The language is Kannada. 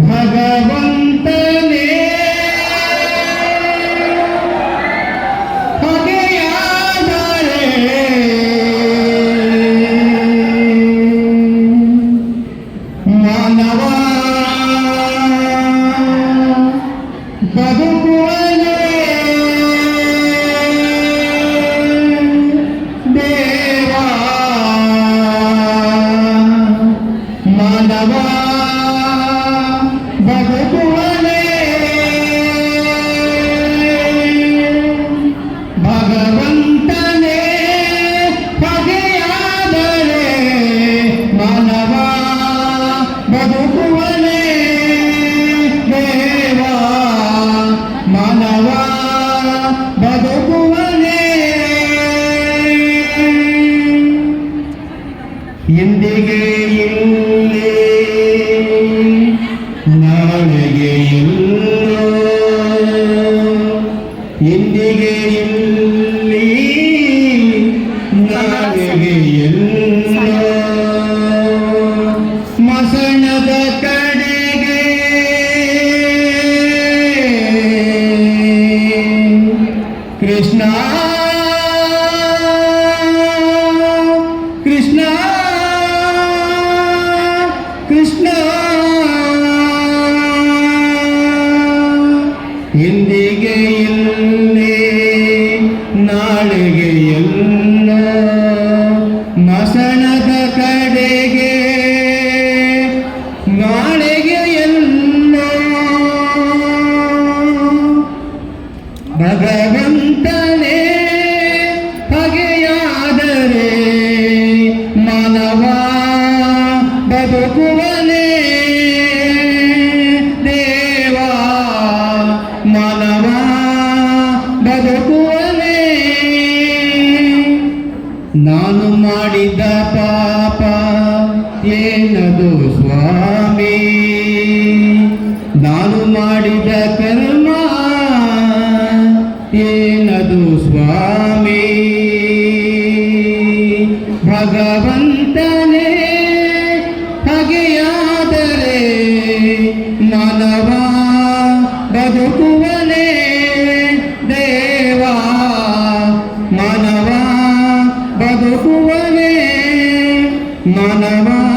ಭಗವಂತನೇ ಎಂದಿಗೆ ಇಲ್ಲೇ ನಾಳೆಗೆ ಇಲ್ಲೋ. ಎಂದಿಗೆ ಇಲ್ಲಿ ನಾಳೆಗೆ ಎಲ್ಲೋ ಮಸಣದ ಕಡೆಗೆ ಕೃಷ್ಣ ಎಂದಿಗೆ ಇಲ್ಲೇ ನಾಳೆಗೆ ಎಲ್ಲ ಮಸಣದ ಕಡೆಗೆ ನಾಳೆಗೆ ಎಲ್ಲ ಭಗವಂತನೇ ಬಗೆಯಾದರೆ ಮಾನವ ಬದುಕುವನೇ ನಾನು ಮಾಡಿದ ಪಾಪ ಏನದು ಸ್ವಾಮಿ? ನಾನು ಮಾಡಿದ ಕರ್ಮ ಏನದು ಸ್ವಾಮಿ? ಭಗವಂತನೇ ಮಾನವ ಬದುಕುವನೇ ಮಾನವ